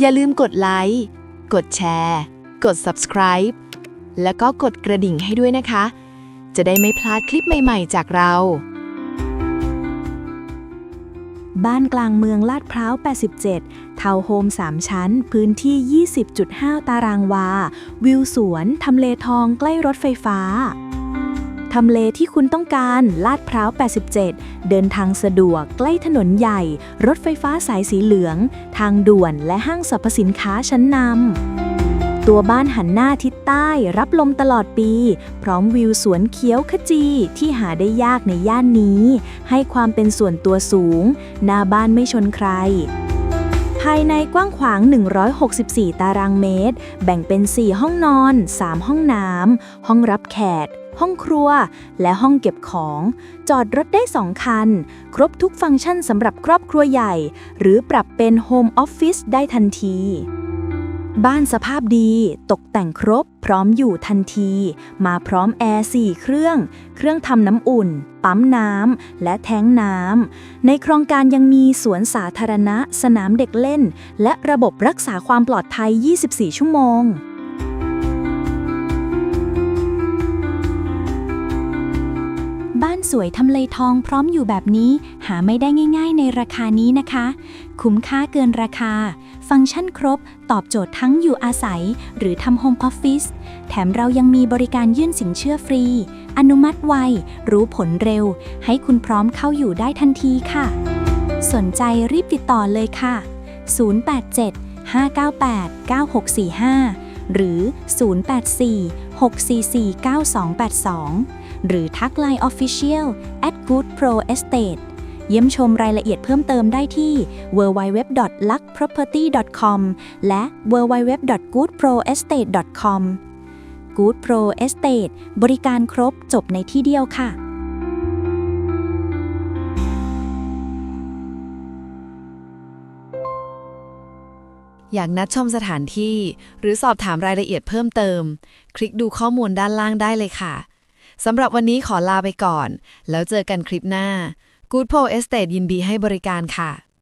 อย่าลืมกดไลค์กดแชร์ กด subscribe แล้วก็กดกระดิ่งให้ด้วยนะคะ จะได้ไม่พลาดคลิปใหม่ๆ จากเรา บ้านกลางเมืองลาดพร้าว 87 ทาวน์โฮม 3 ชั้น พื้นที่ 20.5 ตารางวา วิวสวน ทำเลทองใกล้รถไฟฟ้า ทำเลที่คุณต้องการลาดพร้าว 87 เดินทางสะดวกใกล้ถนนใหญ่ รถไฟฟ้าสายสีเหลือง ทางด่วนและห้างสรรพสินค้าชั้นนำ ตัวบ้านหันหน้าทิศใต้รับลมตลอดปี พร้อมวิวสวนเขียวขจีที่หาได้ยากในย่านนี้ ให้ความเป็นส่วนตัวสูง หน้าบ้านไม่ชนใครภายในกว้างขวาง 164 ตารางเมตร แบ่งเป็น 4 ห้องนอน 3 ห้องน้ำ ห้องรับแขก ห้องครัว และห้องเก็บของ จอดรถได้ 2 คัน ครบทุกฟังก์ชันสำหรับครอบครัวใหญ่ หรือปรับเป็นโฮมออฟฟิศได้ทันที บ้านสภาพดี ตกแต่งครบ พร้อมอยู่ทันที มาพร้อมแอร์4เครื่อง เครื่องทำน้ำอุ่น ปั๊มน้ำ และแท้งน้ำ ในโครงการยังมีสวนสาธารณะ สนามเด็กเล่น และระบบรักษาความปลอดภัย 24 ชั่วโมงานสวยทำเลทองพร้อมอยู่แบบนี้ หาไม่ได้ง่าย ๆ ในราคานี้นะคะ คุ้มค่าเกินราคา ฟังก์ชันครบ ตอบโจทย์ทั้งอยู่อาศัย หรือทำโฮมออฟฟิศแถมเรายังมีบริการยื่นสินเชื่อฟรี อนุมัติไว รู้ผลเร็ว ให้คุณพร้อมเข้าอยู่ได้ทันทีค่ะ สนใจรีบติดต่อเลยค่ะ 087 598 9645 หรือ 084 644 9282 หรือทักไลน์ Official at Good Pro Estate เยี่ยมชมรายละเอียดเพิ่มเติมได้ที่ www.luckproperty.com และ www.goodproestate.com Good Pro Estate บริการครบจบในที่เดียวค่ะอยากนัดชมสถานที่ หรือสอบถามรายละเอียดเพิ่มเติม คลิกดูข้อมูลด้านล่างได้เลยค่ะ สำหรับวันนี้ขอลาไปก่อน แล้วเจอกันคลิปหน้า Good p o Estate ยินดีให้บริการค่ะ